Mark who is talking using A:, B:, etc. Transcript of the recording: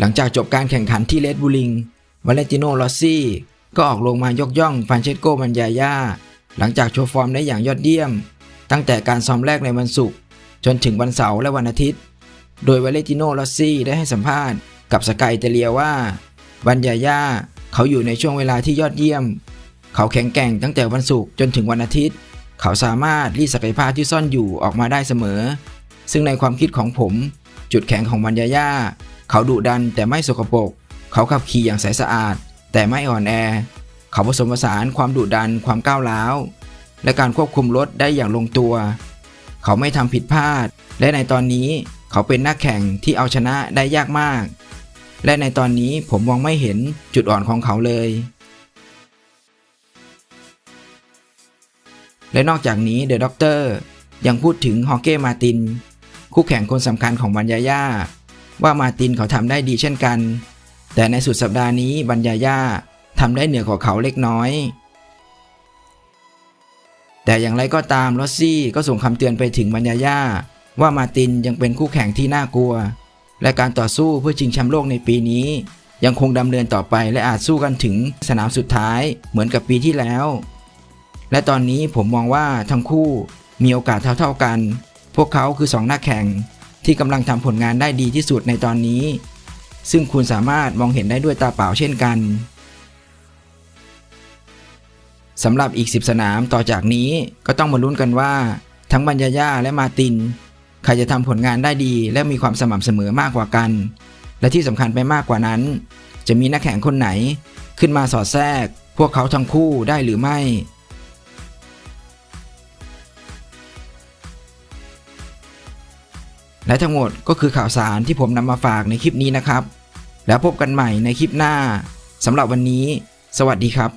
A: หลังจากจบการแข่งขันที่เลดบูลิงวาเลนติโนลอสซี่ก็ออกลงมายกย่องฟานเชสโกมันยาย่าหลังจากโชว์ฟอร์มได้อย่างยอดเยี่ยม ตั้งแต่การซ้อมแรกในวันศุกร์จนถึงวันเสาร์และวันอาทิตย์ โดยวาเลนติโนลอสซี่ได้ให้สัมภาษณ์กับสกายอิตเลียว่าวันยาย่าเขาอยู่ในช่วงเวลาที่ยอดเยี่ยม เขาแข็งแกร่งตั้งแต่วันศุกร์จนถึงวันอาทิตย์ เขาสามารถรีดศักยภาพที่ซ่อนอยู่ออกมาได้เสมอ ซึ่งในความคิดของผม จุดแข็งของวันยาย่า เขาดุดันแต่ไม่สกปรก เขาขับขี่อย่างใสสะอาด แต่ไม่อ่อนแอ เขาผสมผสานความดุดันความก้าวร้าว และการควบคุมรถได้อย่างลงตัว เขาไม่ทำผิดพลาด และในตอนนี้เขาเป็นนักแข่งที่เอาชนะได้ยากมาก และในตอนนี้ผมมองไม่เห็นจุดอ่อนของเขาเลย และนอกจากนี้เดอะด็อกเตอร์ยังพูดถึงฮอเก้มาตินคู่แข่งคนสำคัญของบัญญาย่า ว่ามาตินเขาทำได้ดีเช่นกัน แต่ในสุดสัปดาห์นี้บัญญาย่าทำได้เหนือกว่าเขาเล็กน้อย แต่อย่างไรก็ตามลอสซี่ก็ส่งคำเตือนไปถึงบัญญาย่าว่ามาตินยังเป็นคู่แข่งที่น่ากลัว และการต่อสู้เพื่อชิงแชมป์โลกในปีนี้ ยังคงดำเนินต่อไปและอาจสู้กันถึงสนามสุดท้ายเหมือนกับปีที่แล้ว และตอนนี้ผมมองว่าทั้งคู่มีโอกาสเท่าๆกัน พวกเขาคือสองนักแข่ง ที่กำลังทำผลงานได้ดีที่สุดในตอนนี้ ซึ่งคุณสามารถมองเห็นได้ด้วยตาเปล่าเช่นกันสำหรับอีก 10 สนามต่อจากนี้ก็ต้องมาลุ้นกันว่า ทั้งบัญญาย่าและมาติน ใครจะทำผลงานได้ดีและมีความสม่ำเสมอมากกว่ากัน และที่สำคัญไปมากกว่านั้น จะมีนักแข่งคนไหน ขึ้นมาสอดแทรก พวกเขาทั้งคู่ได้หรือไม่ และทั้งหมดก็คือข่าวสารที่ผมนำมาฝากในคลิปนี้นะครับ แล้วพบกันใหม่ในคลิปหน้าสำหรับวันนี้ สวัสดีครับ